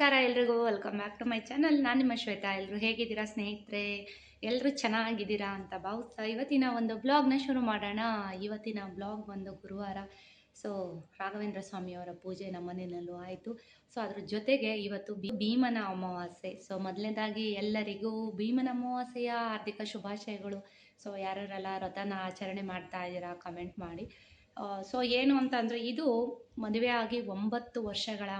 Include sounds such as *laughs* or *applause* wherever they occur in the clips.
ನಮಸ್ಕಾರ ಎಲ್ರಿಗೂ welcome back to my channel ನಾನು ನಿಮ್ಮ ಶ್ವೇತಾ. ಎಲ್ಲರೂ ಹೇಗಿದ್ದೀರಾ ಸ್ನೇಹಿತರೆ? ಎಲ್ಲರೂ ಚೆನ್ನಾಗಿದ್ದೀರಾ ಅಂತ ಭಾವಿಸ್ತಾ ಇವತ್ತಿನ ಒಂದು ಬ್ಲಾಗ್ನ ಶುರು ಮಾಡೋಣ. ಇವತ್ತಿನ ಬ್ಲಾಗ್ ಬಂದು ಗುರುವಾರ. ಸೊ ರಾಘವೇಂದ್ರ ಸ್ವಾಮಿಯವರ ಪೂಜೆ ನಮ್ಮ ಮನೆಯಲ್ಲೂ ಆಯಿತು. ಸೊ ಅದ್ರ ಜೊತೆಗೆ ಇವತ್ತು ಭೀಮನ ಅಮಾವಾಸ್ಯೆ. ಸೊ ಮೊದಲನೇದಾಗಿ ಎಲ್ಲರಿಗೂ ಭೀಮನ ಅಮಾವಾಸ್ಯೆಯ ಹಾರ್ದಿಕ ಶುಭಾಶಯಗಳು. ಸೊ ಯಾರ್ಯಾರೆಲ್ಲ ವ್ರತನ ಆಚರಣೆ ಮಾಡ್ತಾ ಇದ್ದೀರಾ ಕಮೆಂಟ್ ಮಾಡಿ. ಸೊ ಏನು ಅಂತಂದರೆ ಇದು ಮದುವೆ ಆಗಿ ಒಂಬತ್ತು ವರ್ಷಗಳ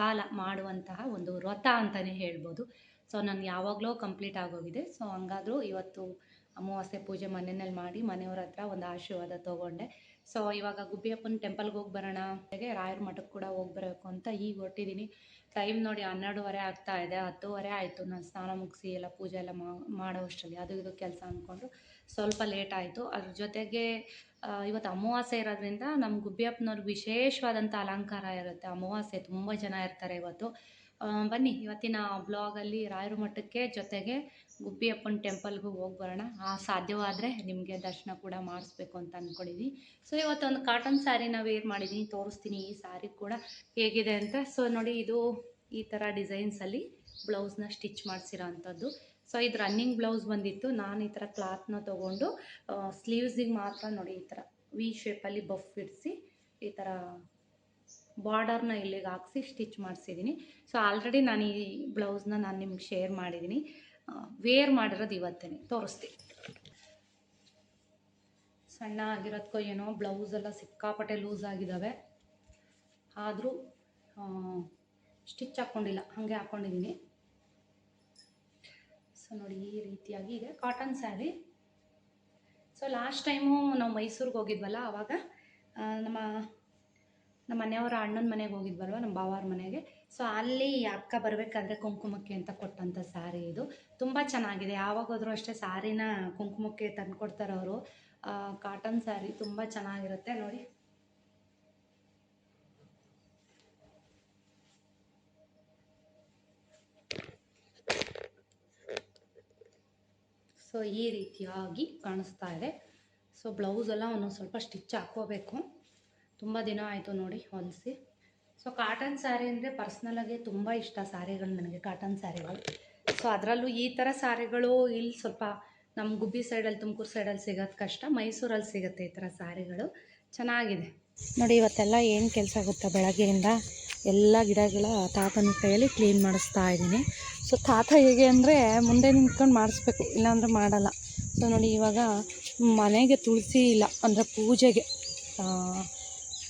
ಕಾಲ ಮಾಡುವಂತಹ ಒಂದು ವ್ರತ ಅಂತಲೇ ಹೇಳ್ಬೋದು. ಸೊ ನಾನು ಯಾವಾಗಲೋ ಕಂಪ್ಲೀಟ್ ಆಗೋಗಿದೆ. ಸೊ ಹಂಗಾದ್ರೂ ಇವತ್ತು ಅಮಾವಾಸ್ಯೆ ಪೂಜೆ ಮನೆಯಲ್ಲಿ ಮಾಡಿ ಮನೆಯವ್ರ ಹತ್ರ ಒಂದು ಆಶೀರ್ವಾದ ತೊಗೊಂಡೆ. ಸೊ ಇವಾಗ ಗುಬ್ಬಿಯಪ್ಪನ ಟೆಂಪಲ್ಗೆ ಹೋಗಿ ಬರೋಣ. ಹಾಗೆ ರಾಯರ ಮಠಕ್ಕೆ ಕೂಡ ಹೋಗಿ ಬರಬೇಕು ಅಂತ ಈಗ ಹೊರಟಿದ್ದೀನಿ ಟೈಮ್ ನೋಡಿ ಹನ್ನೆರಡುವರೆ ಆಗ್ತಾ ಇದೆ, ಹತ್ತುವರೆ ಆಯಿತು. ನಾನು ಸ್ನಾನ ಮುಗಿಸಿ ಎಲ್ಲ ಪೂಜೆ ಎಲ್ಲ ಮಾಡೋ ಅಷ್ಟರಲ್ಲಿ. ಅದು ಇದು ಕೆಲಸ ಅಂದ್ಕೊಂಡು ಸ್ವಲ್ಪ ಲೇಟ್ ಆಯಿತು. ಅದ್ರ ಜೊತೆಗೆ ಇವತ್ತು ಅಮಾವಾಸ್ಯೆ ಇರೋದ್ರಿಂದ ನಮ್ಮ ಗುಬ್ಬಿಯಪ್ಪನವ್ರಿಗೆ ವಿಶೇಷವಾದಂಥ ಅಲಂಕಾರ ಇರುತ್ತೆ. ಅಮಾವಾಸ್ಯೆ ತುಂಬ ಜನ ಇರ್ತಾರೆ ಇವತ್ತು. ಬನ್ನಿ, ಇವತ್ತಿನ ಬ್ಲಾಗಲ್ಲಿ ರಾಯರ ಮಠಕ್ಕೆ ಜೊತೆಗೆ ಗುಬ್ಬಿಯಪ್ಪನ ಟೆಂಪಲ್ಗೂ ಹೋಗಿ ಬರೋಣ. ಆ, ಸಾಧ್ಯವಾದರೆ ನಿಮಗೆ ದರ್ಶನ ಕೂಡ ಮಾಡಿಸ್ಬೇಕು ಅಂತ ಅಂದ್ಕೊಂಡಿದ್ದೀನಿ ಸೊ ಇವತ್ತೊಂದು ಕಾಟನ್ ಸ್ಯಾರಿನ ವೇರ್ ಮಾಡಿದ್ದೀನಿ ತೋರಿಸ್ತೀನಿ ಈ ಸ್ಯಾರಿ ಕೂಡ ಹೇಗಿದೆ ಅಂತ. ಸೊ ನೋಡಿ, ಇದು ಈ ಥರ ಡಿಸೈನ್ಸಲ್ಲಿ ಬ್ಲೌಸ್ನ ಸ್ಟಿಚ್ ಮಾಡಿಸಿರೋ ಅಂಥದ್ದು ಸೊ ಇದು ರನ್ನಿಂಗ್ ಬ್ಲೌಸ್ ಬಂದಿತ್ತು. ನಾನು ಈ ಥರ ಕ್ಲಾತ್ನ ತೊಗೊಂಡು ಸ್ಲೀವ್ಸಿಗೆ ಮಾತ್ರ ನೋಡಿ ಈ ಥರ ವಿ ಶೇಪಲ್ಲಿ ಬಫ್ ಇಡಿಸಿ, ಈ ಥರ ಬಾರ್ಡರ್ನ ಇಲ್ಲಿಗೆ ಹಾಕ್ಸಿ ಸ್ಟಿಚ್ ಮಾಡಿಸಿದ್ದೀನಿ ಸೊ ಆಲ್ರೆಡಿ ನಾನು ಈ ಬ್ಲೌಸ್ನ ನಾನು ನಿಮ್ಗೆ ಶೇರ್ ಮಾಡಿದ್ದೀನಿ ವೇರ್ ಮಾಡಿರೋದು ಇವತ್ತೇ ತೋರಿಸ್ತೀನಿ. ಸಣ್ಣ ಆಗಿರೋದಕ್ಕೋ ಏನೋ ಬ್ಲೌಸ್ ಎಲ್ಲ ಸಿಕ್ಕಾಪಟ್ಟೆ ಲೂಸ್ ಆಗಿದ್ದಾವೆ ಆದರೂ ಸ್ಟಿಚ್ ಹಾಕ್ಕೊಂಡಿಲ್ಲ ಹಾಗೆ ಹಾಕ್ಕೊಂಡಿದ್ದೀನಿ ಸೊ ನೋಡಿ ಈ ರೀತಿಯಾಗಿ ಇದೆ. Cotton saree so last time ನಾವು ಮೈಸೂರಿಗೆ ಹೋಗಿದ್ವಲ್ಲ ಆವಾಗ ನಮ್ಮ ನಮ್ಮ ಮನೆಯವರ ಅಣ್ಣನ ಮನೆಗೆ ಹೋಗಿದ್ವಲ್ವ, ನಮ್ಮ ಬಾವಾರ ಮನೆಗೆ. ಸೊ ಅಲ್ಲಿ ಅಕ್ಕ ಬರಬೇಕಾದ್ರೆ ಕುಂಕುಮಕ್ಕೆ ಅಂತ ಕೊಟ್ಟಂಥ ಸ್ಯಾರಿ ಇದು. ತುಂಬ ಚೆನ್ನಾಗಿದೆ. ಯಾವಾಗ ಹೋದರೂ ಅಷ್ಟೇ ಸ್ಯಾರಿನ ಕುಂಕುಮಕ್ಕೆ ತಂದು ಕೊಡ್ತಾರೆ ಅವರು ಕಾಟನ್ ಸ್ಯಾರಿ ತುಂಬ ಚೆನ್ನಾಗಿರುತ್ತೆ. ನೋಡಿ ಸೊ ಈ ರೀತಿಯಾಗಿ ಕಾಣಿಸ್ತಾ ಇದೆ. ಸೊ ಬ್ಲೌಸ್ ಎಲ್ಲ ಒಂದೊಂದು ಸ್ವಲ್ಪ ಸ್ಟಿಚ್ ಹಾಕ್ಕೋಬೇಕು. ತುಂಬ ದಿನ ಆಯಿತು ನೋಡಿ, ಹೊಲಿಸಿ. ಸೊ ಕಾಟನ್ ಸ್ಯಾರಿ ಅಂದರೆ ಪರ್ಸ್ನಲಾಗಿ ತುಂಬ ಇಷ್ಟ ಸ್ಯಾರಿಗಳು ನನಗೆ ಕಾಟನ್ ಸ್ಯಾರಿಗಳು ಸೊ ಅದರಲ್ಲೂ ಈ ಥರ ಸ್ಯಾರಿಗಳು ಇಲ್ಲಿ ಸ್ವಲ್ಪ ನಮ್ಮ ಗುಬ್ಬಿ ಸೈಡಲ್ಲಿ ತುಮಕೂರು ಸೈಡಲ್ಲಿ ಸಿಗೋದು ಕಷ್ಟ, ಮೈಸೂರಲ್ಲಿ ಸಿಗುತ್ತೆ ಈ ಥರ ಸ್ಯಾರಿಗಳು ಚೆನ್ನಾಗಿದೆ. ನೋಡಿ, ಇವತ್ತೆಲ್ಲ ಏನು ಕೆಲಸ ಗೊತ್ತಾ ಬೆಳಗ್ಗೆಯಿಂದ? ಎಲ್ಲ ಗಿಡಗಳ ತಾತನ ಕೈಯಲ್ಲಿ ಕ್ಲೀನ್ ಮಾಡಿಸ್ತಾ ಇದ್ದೀನಿ. ಸೊ ತಾತ ಹೇಗೆ ಅಂದರೆ ಮುಂದೆ ನಿಂತ್ಕೊಂಡು ಮಾಡಿಸ್ಬೇಕು, ಇಲ್ಲಾಂದರೆ ಮಾಡಲ್ಲ. ಸೊ ನೋಡಿ, ಇವಾಗ ಮನೆಗೆ ತುಳಸಿ ಇಲ್ಲ, ಅಂದರೆ ಪೂಜೆಗೆ.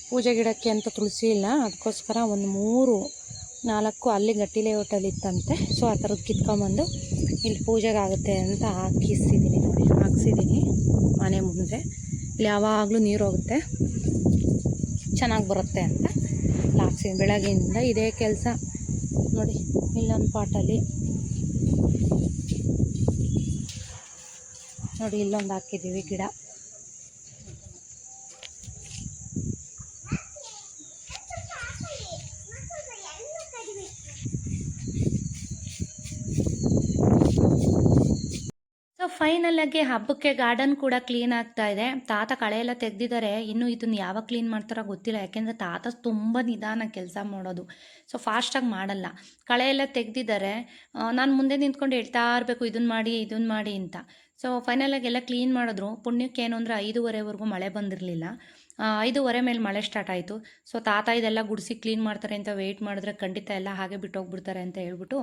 ಪೂಜೆ ಗಿಡಕ್ಕೆ ಅಂತ ತುಳಸಿ ಇಲ್ಲ, ಅದಕ್ಕೋಸ್ಕರ ಒಂದು ಮೂರು, ನಾಲ್ಕು ಅಲ್ಲಿ ಗಟ್ಟಿ ಲೇಔಟಲ್ಲಿ ಇತ್ತಂತೆ. ಸೊ ಆ ಥರದ್ದು ಕಿತ್ಕೊಂಬಂದು ಇಲ್ಲಿ ಪೂಜೆಗಾಗುತ್ತೆ ಅಂತ ಹಾಕಿಸಿದ್ದೀನಿ ನೋಡಿ ಹಾಕ್ಸಿದ್ದೀನಿ ಮನೆ ಮುಂದೆ. ಇಲ್ಲಿ ಯಾವಾಗಲೂ ನೀರು ಹೋಗುತ್ತೆ. ಚೆನ್ನಾಗಿ ಬರುತ್ತೆ ಅಂತ. ಹಾಕ್ಸಿದ್ದೀನಿ ಬೆಳಗ್ಗೆಯಿಂದ ಇದೇ ಕೆಲಸ. ನೋಡಿ, ಇಲ್ಲೊಂದು ಪಾಟಲ್ಲಿ. ನೋಡಿ, ಇಲ್ಲೊಂದು ಹಾಕಿದ್ದೀವಿ ಗಿಡ. ಫೈನಲ್ ಆಗಿ ಹಬ್ಬಕ್ಕೆ ಗಾರ್ಡನ್ ಕೂಡ ಕ್ಲೀನ್ ಆಗ್ತಾ ಇದೆ. ತಾತ ಕಳೆ ಎಲ್ಲ ತೆಗೆದಿದ್ದಾರೆ. ಇನ್ನು ಇದನ್ನ ಯಾವಾಗ ಕ್ಲೀನ್ ಮಾಡ್ತಾರೋ ಗೊತ್ತಿಲ್ಲ. ಯಾಕೆಂದರೆ ತಾತ ತುಂಬ ನಿಧಾನ ಕೆಲಸ ಮಾಡೋದು. ಸೊ ಫಾಸ್ಟಾಗಿ ಮಾಡಲ್ಲ. ಕಳೆ ಎಲ್ಲ ತೆಗೆದಿದ್ದಾರೆ. ನಾನು ಮುಂದೆ ನಿಂತ್ಕೊಂಡು ಹೇಳ್ತಾ ಇರಬೇಕು. ಇದನ್ನ ಮಾಡಿ ಇದನ್ನ ಮಾಡಿ ಅಂತ. ಸೊ ಫೈನಲಾಗಿ ಎಲ್ಲ ಕ್ಲೀನ್ ಮಾಡಿದ್ರು. ಪುಣ್ಯಕ್ಕೆ ಏನು ಅಂದರೆ ಐದೂವರೆವರೆಗೂ ಮಳೆ ಬಂದಿರಲಿಲ್ಲ. ಐದೂವರೆ ಮೇಲೆ ಮಳೆ ಸ್ಟಾರ್ಟ್ ಆಯಿತು. ಸೊ ತಾತ ಇದೆಲ್ಲ ಗುಡಿಸಿ ಕ್ಲೀನ್ ಮಾಡ್ತಾರೆ ಅಂತ ವೆಯ್ಟ್ ಮಾಡಿದ್ರೆ ಖಂಡಿತ ಎಲ್ಲ ಹಾಗೆ ಬಿಟ್ಟು ಹೋಗ್ಬಿಡ್ತಾರೆ ಅಂತ ಹೇಳ್ಬಿಟ್ಟು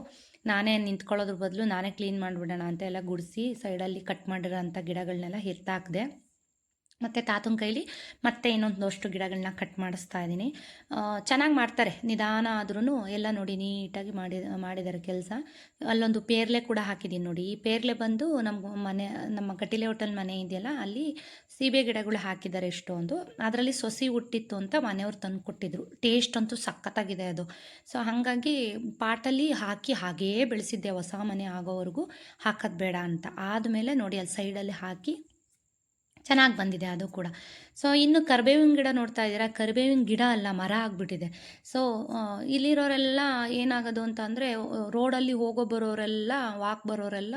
ನಾನೇ ನಿಂತ್ಕೊಳ್ಳೋದ್ರ ಬದಲು ನಾನೇ ಕ್ಲೀನ್ ಮಾಡಿಬಿಡೋಣ ಅಂತ ಎಲ್ಲ ಗುಡಿಸಿ ಸೈಡಲ್ಲಿ ಕಟ್ ಮಾಡಿರೋ ಅಂಥ ಗಿಡಗಳನ್ನೆಲ್ಲ ಎತ್ತಾಕಿದೆ ಮತ್ತು ತಾತನ ಕೈಲಿ ಮತ್ತೆ ಇನ್ನೊಂದಷ್ಟು ಗಿಡಗಳನ್ನ ಕಟ್ ಮಾಡಿಸ್ತಾ ಇದ್ದೀನಿ. ಚೆನ್ನಾಗಿ ಮಾಡ್ತಾರೆ. ನಿಧಾನ ಆದ್ರೂ ಎಲ್ಲ ನೋಡಿ ನೀಟಾಗಿ ಮಾಡಿ ಮಾಡಿದ್ದಾರೆ ಕೆಲಸ. ಅಲ್ಲೊಂದು ಪೇರ್ಲೆ ಕೂಡ ಹಾಕಿದ್ದೀನಿ ನೋಡಿ. ಈ ಪೇರ್ಲೆ ಬಂದು ನಮ್ಮ ಮನೆ, ನಮ್ಮ ಕಟೀಲೆ ಹೋಟೆಲ್ ಮನೆ ಇದೆಯಲ್ಲ, ಅಲ್ಲಿ ಸೀಬೆ ಗಿಡಗಳು ಹಾಕಿದ್ದಾರೆ ಎಷ್ಟೊಂದು. ಅದರಲ್ಲಿ ಸೊಸಿ ಹುಟ್ಟಿತ್ತು ಅಂತ ಮನೆಯವ್ರು ತಂದು ಕೊಟ್ಟಿದ್ರು. ಟೇಸ್ಟ್ ಅಂತೂ ಸಖತ್ತಾಗಿದೆ ಅದು. ಸೊ, ಹಾಗಾಗಿ ಪಾಟಲ್ಲಿ ಹಾಕಿ ಹಾಗೇ ಬೆಳೆಸಿದ್ದೆ ಹೊಸ ಮನೆ ಆಗೋವರೆಗೂ ಹಾಕೋದು ಬೇಡ ಅಂತ. ಆದಮೇಲೆ ನೋಡಿ ಅಲ್ಲಿ ಸೈಡಲ್ಲಿ ಹಾಕಿ ಚೆನ್ನಾಗಿ ಬಂದಿದೆ ಅದು ಕೂಡ. ಸೊ ಇನ್ನು ಕರಿಬೇವಿನ ಗಿಡ ನೋಡ್ತಾ ಇದ್ದೀರಾ? ಕರಿಬೇವಿನ ಗಿಡ ಅಲ್ಲ, ಮರ ಆಗಿಬಿಟ್ಟಿದೆ. ಸೊ ಇಲ್ಲಿರೋರೆಲ್ಲ ಏನಾಗೋದು ಅಂತ ಅಂದರೆ ರೋಡಲ್ಲಿ ಹೋಗೋ ಬರೋರೆಲ್ಲ ವಾಕ್ ಬರೋರೆಲ್ಲ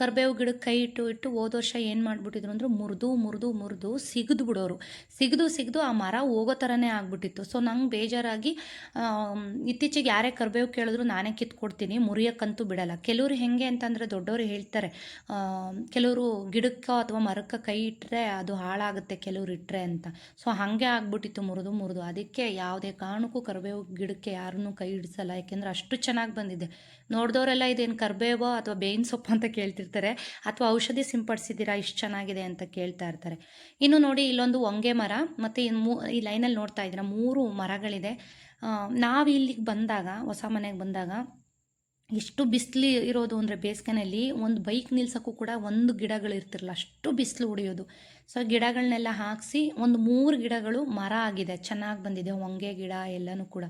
ಕರಿಬೇವು ಗಿಡಕ್ಕೆ ಕೈ ಇಟ್ಟು ಇಟ್ಟು ಹೋದ ವರ್ಷ ಏನು ಮಾಡಿಬಿಟ್ಟಿದ್ರು ಅಂದ್ರೆ, ಮುರಿದು ಮುರಿದು ಮುರಿದು ಸಿಗದು ಬಿಡೋರು. ಸಿಗದು ಸಿಗದು ಆ ಮರ ಹೋಗೋ ಥರನೇ ಆಗ್ಬಿಟ್ಟಿತ್ತು. ಸೊ ನಂಗೆ ಬೇಜಾರಾಗಿ ಇತ್ತೀಚೆಗೆ ಯಾರೇ ಕರಿಬೇವು ಕೇಳಿದ್ರು ನಾನೇ ಕಿತ್ಕೊಡ್ತೀನಿ, ಮುರಿಯೋಕ್ಕಂತೂ ಬಿಡಲ್ಲ. ಕೆಲವರು ಹೆಂಗೆ ಅಂತಂದರೆ ದೊಡ್ಡವರು ಹೇಳ್ತಾರೆ ಕೆಲವರು ಗಿಡಕ್ಕೆ ಅಥವಾ ಮರಕ್ಕೆ ಕೈ ಇಟ್ಟರೆ ಅದು ಹಾಳಾಗುತ್ತೆ, ಕೆಲವರು ಇಟ್ಟರೆ ಅಂತ. ಸೊ ಹಾಗೆ ಆಗ್ಬಿಟ್ಟಿತ್ತು, ಮುರಿದು ಮುರಿದು. ಅದಕ್ಕೆ ಯಾವುದೇ ಕಾರಣಕ್ಕೂ ಕರಿಬೇವು ಗಿಡಕ್ಕೆ ಯಾರನ್ನೂ ಕೈ ಹಿಡಿಸಲ್ಲ. ಯಾಕೆಂದರೆ ಅಷ್ಟು ಚೆನ್ನಾಗಿ ಬಂದಿದೆ. ನೋಡಿದವರೆಲ್ಲ ಇದೇನು ಕರಿಬೇವೋ ಅಥವಾ ಬೇವಿನ ಸೊಪ್ಪು ಅಂತ ಕೇಳ್ತಿರ್ತಾರೆ, ಅಥವಾ ಔಷಧಿ ಸಿಂಪಡಿಸಿದ್ದೀರಾ, ಇಷ್ಟು ಚೆನ್ನಾಗಿದೆ ಅಂತ ಕೇಳ್ತಾ ಇರ್ತಾರೆ. ಇನ್ನು ನೋಡಿ, ಇಲ್ಲೊಂದು ಹೊಂಗೆ ಮರ, ಮತ್ತು ಮೂ, ಈ ಲೈನಲ್ಲಿ ನೋಡ್ತಾ ಇದ್ದೀರಾ, ಮೂರು ಮರಗಳಿದೆ. ನಾವು ಇಲ್ಲಿಗೆ ಬಂದಾಗ, ಹೊಸ ಮನೆಗೆ ಬಂದಾಗ ಎಷ್ಟು ಬಿಸಿಲು ಇರೋದು ಅಂದರೆ ಬೇಸಿಗೆನಲ್ಲಿ ಒಂದು ಬೈಕ್ ನಿಲ್ಸೋಕ್ಕೂ ಕೂಡ ಒಂದು ಗಿಡಗಳು ಇರ್ತಿರಲ್ಲ ಅಷ್ಟು ಬಿಸಿಲು ಹೊಡೆಯೋದು ಸೊ ಗಿಡಗಳನ್ನೆಲ್ಲ ಹಾಕಿಸಿ ಒಂದು ಮೂರು ಗಿಡಗಳು ಮರ ಆಗಿದೆ. ಚೆನ್ನಾಗಿ ಬಂದಿದೆ. ಹೊಂಗೆ ಗಿಡ ಎಲ್ಲನೂ ಕೂಡ.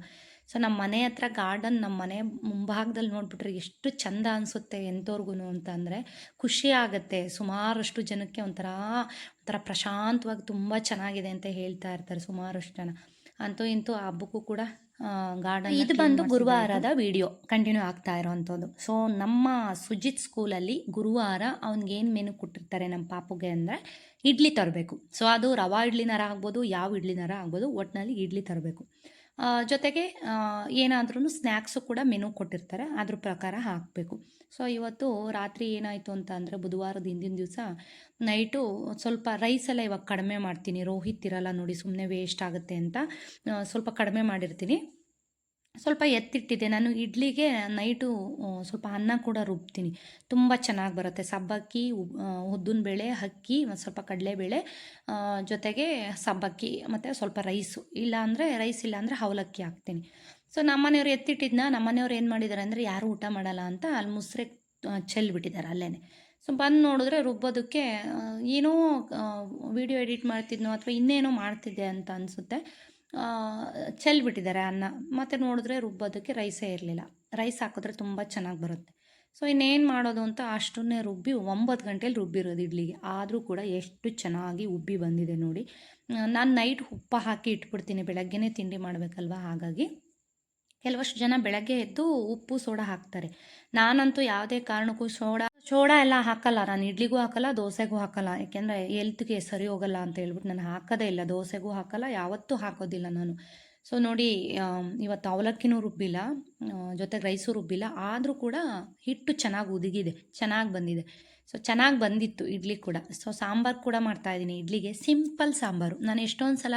ಸೊ ನಮ್ಮ ಮನೆ ಹತ್ರ ಗಾರ್ಡನ್ ನಮ್ಮ ಮನೆ ಮುಂಭಾಗದಲ್ಲಿ ನೋಡಿಬಿಟ್ರೆ ಎಷ್ಟು ಚಂದ ಅನಿಸುತ್ತೆ ಎಂಥವ್ರಿಗೂ ಅಂತ ಅಂದರೆ ಖುಷಿ ಆಗುತ್ತೆ. ಸುಮಾರಷ್ಟು ಜನಕ್ಕೆ ಒಂಥರ ಒಂಥರ ಪ್ರಶಾಂತವಾಗಿ ತುಂಬ ಚೆನ್ನಾಗಿದೆ ಅಂತ ಹೇಳ್ತಾ ಇರ್ತಾರೆ ಸುಮಾರಷ್ಟು ಜನ. ಅಂತೂ ಇಂತೂ ಹಬ್ಬಕ್ಕೂ ಕೂಡ ಗಾರ್ಡನ್ ಇದು ಬಂದು ಗುರುವಾರದ ವಿಡಿಯೋ ಕಂಟಿನ್ಯೂ ಆಗ್ತಾ ಇರೋವಂಥದ್ದು ಸೊ ನಮ್ಮ ಸುಜಿತ್ ಸ್ಕೂಲಲ್ಲಿ ಗುರುವಾರ ಅವ್ನಿಗೇನು ಮೆನು ಕೊಟ್ಟಿರ್ತಾರೆ ನಮ್ಮ ಪಾಪುಗೆ ಅಂದರೆ ಇಡ್ಲಿ ತರಬೇಕು. ಸೊ ಅದು ರವಾ ಇಡ್ಲಿನಾರ ಆಗ್ಬೋದು ಯಾವ ಇಡ್ಲಿನಾರ ಆಗ್ಬೋದು ಒಟ್ಟಿನಲ್ಲಿ ಇಡ್ಲಿ ತರಬೇಕು. ಜೊತೆಗೆ ಏನಾದ್ರೂ ಸ್ನ್ಯಾಕ್ಸು ಕೂಡ ಮೆನು ಕೊಟ್ಟಿರ್ತಾರೆ. ಅದ್ರ ಪ್ರಕಾರ ಹಾಕಬೇಕು. ಸೊ ಇವತ್ತು ರಾತ್ರಿ ಏನಾಯಿತು ಅಂತ ಅಂದರೆ ಬುಧವಾರದ ಹಿಂದಿನ ದಿವಸ ನೈಟು ಸ್ವಲ್ಪ ರೈಸ್ ಎಲ್ಲ ಇವಾಗ ಕಡಿಮೆ ಮಾಡ್ತೀನಿ. ರೋಹಿತ್ ಇರಲ್ಲ ನೋಡಿ ಸುಮ್ಮನೆ ವೇಸ್ಟ್ ಆಗುತ್ತೆ ಅಂತ ಸ್ವಲ್ಪ ಕಡಿಮೆ ಮಾಡಿರ್ತೀನಿ. ಸ್ವಲ್ಪ ಎತ್ತಿಟ್ಟಿದ್ದೆ. ನಾನು ಇಡ್ಲಿಗೆ ನೈಟು ಸ್ವಲ್ಪ ಅನ್ನ ಕೂಡ ರುಬ್ತೀನಿ. ತುಂಬ ಚೆನ್ನಾಗಿ ಬರುತ್ತೆ. ಸಬ್ಬಕ್ಕಿ ಉದ್ದಿನ ಬೇಳೆ ಅಕ್ಕಿ ಮತ್ತು ಸ್ವಲ್ಪ ಕಡಲೆಬೇಳೆ ಜೊತೆಗೆ ಸಬ್ಬಕ್ಕಿ ಮತ್ತು ಸ್ವಲ್ಪ ರೈಸು. ಇಲ್ಲಾಂದರೆ ರೈಸ್ ಇಲ್ಲಾಂದರೆ ಅವಲಕ್ಕಿ ಹಾಕ್ತೀನಿ. ಸೊ ನಮ್ಮನೆಯವ್ರು ಎತ್ತಿಟ್ಟಿದ್ನ, ನಮ್ಮನೆಯವ್ರು ಏನು ಮಾಡಿದ್ದಾರೆ ಅಂದರೆ ಯಾರೂ ಊಟ ಮಾಡಲ್ಲ ಅಂತ ಅಲ್ಲಿ ಮುಸ್ರೆ ಚೆಲ್ಬಿಟ್ಟಿದ್ದಾರೆ ಅಲ್ಲೇ ಸೊ ಬಂದು ನೋಡಿದ್ರೆ ರುಬ್ಬೋದಕ್ಕೆ ಏನೋ ವಿಡಿಯೋ ಎಡಿಟ್ ಮಾಡ್ತಿದ್ನೋ ಅಥವಾ ಇನ್ನೇನೋ ಮಾಡ್ತಿದ್ದೆ ಅಂತ ಅನಿಸುತ್ತೆ. ಚೆಲ್ಬಿಟ್ಟಿದ್ದಾರೆ ಅನ್ನ. ಮತ್ತು ನೋಡಿದ್ರೆ ರುಬ್ಬೋದಕ್ಕೆ ರೈಸೇ ಇರಲಿಲ್ಲ. ರೈಸ್ ಹಾಕಿದ್ರೆ ತುಂಬ ಚೆನ್ನಾಗಿ ಬರುತ್ತೆ. ಸೊ ಇನ್ನೇನು ಮಾಡೋದು ಅಂತ ಅಷ್ಟನ್ನೇ ರುಬ್ಬಿ ಒಂಬತ್ತು ಗಂಟೆಲಿ ರುಬ್ಬಿರೋದು ಇಡ್ಲಿಗೆ. ಆದರೂ ಕೂಡ ಎಷ್ಟು ಚೆನ್ನಾಗಿ ಉಬ್ಬಿ ಬಂದಿದೆ ನೋಡಿ. ನಾನು ನೈಟ್ ಉಪ್ಪ ಹಾಕಿ ಇಟ್ಬಿಡ್ತೀನಿ ಬೆಳಗ್ಗೆನೇ ತಿಂಡಿ ಮಾಡಬೇಕಲ್ವ? ಹಾಗಾಗಿ ಕೆಲವಷ್ಟು ಜನ ಬೆಳಗ್ಗೆ ಎದ್ದು ಉಪ್ಪು ಸೋಡಾ ಹಾಕ್ತಾರೆ. ನಾನಂತೂ ಯಾವುದೇ ಕಾರಣಕ್ಕೂ ಸೋಡಾ ಸೋಡಾ ಎಲ್ಲ ಹಾಕಲ್ಲ. ನಾನು ಇಡ್ಲಿಗೂ ಹಾಕಲ್ಲ, ದೋಸೆಗೂ ಹಾಕಲ್ಲ. ಯಾಕೆಂದರೆ ಎಲ್ತ್ಗೆ ಸರಿ ಹೋಗಲ್ಲ ಅಂತ ಹೇಳ್ಬಿಟ್ಟು ನಾನು ಹಾಕೋದೇ ಇಲ್ಲ. ದೋಸೆಗೂ ಹಾಕಲ್ಲ, ಯಾವತ್ತೂ ಹಾಕೋದಿಲ್ಲ ನಾನು. ಸೊ ನೋಡಿ ಇವತ್ತು ಅವಲಕ್ಕಿನೂ ರುಬ್ಬಿಲ್ಲ ಜೊತೆಗೆ ರೈಸು ರುಬ್ಬಿಲ್ಲ. ಆದರೂ ಕೂಡ ಹಿಟ್ಟು ಚೆನ್ನಾಗಿ ಉದುಗಿದೆ, ಚೆನ್ನಾಗಿ ಬಂದಿದೆ. ಸೊ ಚೆನ್ನಾಗಿ ಬಂದಿತ್ತು ಇಡ್ಲಿ ಕೂಡ. ಸೊ ಸಾಂಬಾರು ಕೂಡ ಮಾಡ್ತಾಯಿದ್ದೀನಿ ಇಡ್ಲಿಗೆ. ಸಿಂಪಲ್ ಸಾಂಬಾರು. ನಾನು ಎಷ್ಟೊಂದು ಸಲ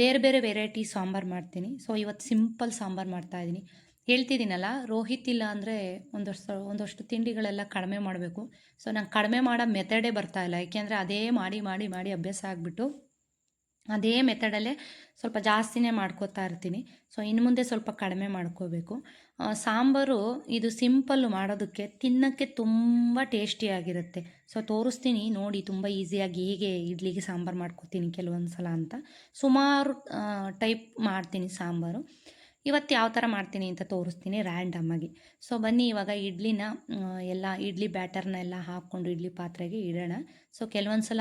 ಬೇರೆ ಬೇರೆ ವೆರೈಟಿ ಸಾಂಬಾರು ಮಾಡ್ತೀನಿ. ಸೊ ಇವತ್ತು ಸಿಂಪಲ್ ಸಾಂಬಾರು ಮಾಡ್ತಾಯಿದ್ದೀನಿ ಹೇಳ್ತಿದ್ದೀನಲ್ಲ, ರೋಹಿತ್ ಇಲ್ಲ ಅಂದರೆ ಒಂದಷ್ಟು ಒಂದಷ್ಟು ತಿಂಡಿಗಳೆಲ್ಲ ಕಡಿಮೆ ಮಾಡಬೇಕು. ಸೊ ನಂಗೆ ಕಡಿಮೆ ಮಾಡೋ ಮೆಥಡೇ ಬರ್ತಾ ಇಲ್ಲ. ಯಾಕೆಂದರೆ, ಅದೇ ಮಾಡಿ ಮಾಡಿ ಮಾಡಿ ಅಭ್ಯಾಸ ಆಗಿಬಿಟ್ಟು ಅದೇ ಮೆಥಡಲ್ಲೇ ಸ್ವಲ್ಪ ಜಾಸ್ತಿನೇ ಮಾಡ್ಕೋತಾ ಇರ್ತೀನಿ. ಸೊ ಇನ್ನು ಮುಂದೆ ಸ್ವಲ್ಪ ಕಡಿಮೆ ಮಾಡ್ಕೋಬೇಕು. ಸಾಂಬಾರು ಇದು ಸಿಂಪಲ್ಲು ಮಾಡೋದಕ್ಕೆ ತಿನ್ನೋಕ್ಕೆ ತುಂಬ ಟೇಸ್ಟಿಯಾಗಿರುತ್ತೆ ಸೊ ತೋರಿಸ್ತೀನಿ ನೋಡಿ ತುಂಬ ಈಸಿಯಾಗಿ ಹೇಗೆ ಇಡ್ಲಿಗೆ ಸಾಂಬಾರು ಮಾಡ್ಕೋತೀನಿ ಕೆಲವೊಂದು ಸಲ ಅಂತ. ಸುಮಾರು ಟೈಪ್ ಮಾಡ್ತೀನಿ ಸಾಂಬಾರು. ಇವತ್ತು ಯಾವ ಥರ ಮಾಡ್ತೀನಿ ಅಂತ ತೋರಿಸ್ತೀನಿ ರ್ಯಾಂಡಮ್ಮಾಗಿ ಸೊ ಬನ್ನಿ ಇವಾಗ ಇಡ್ಲಿನ ಎಲ್ಲ ಇಡ್ಲಿ ಬ್ಯಾಟರ್ನ ಎಲ್ಲ ಹಾಕ್ಕೊಂಡು ಇಡ್ಲಿ ಪಾತ್ರೆಗೆ ಇಡೋಣ. ಸೊ ಕೆಲವೊಂದು ಸಲ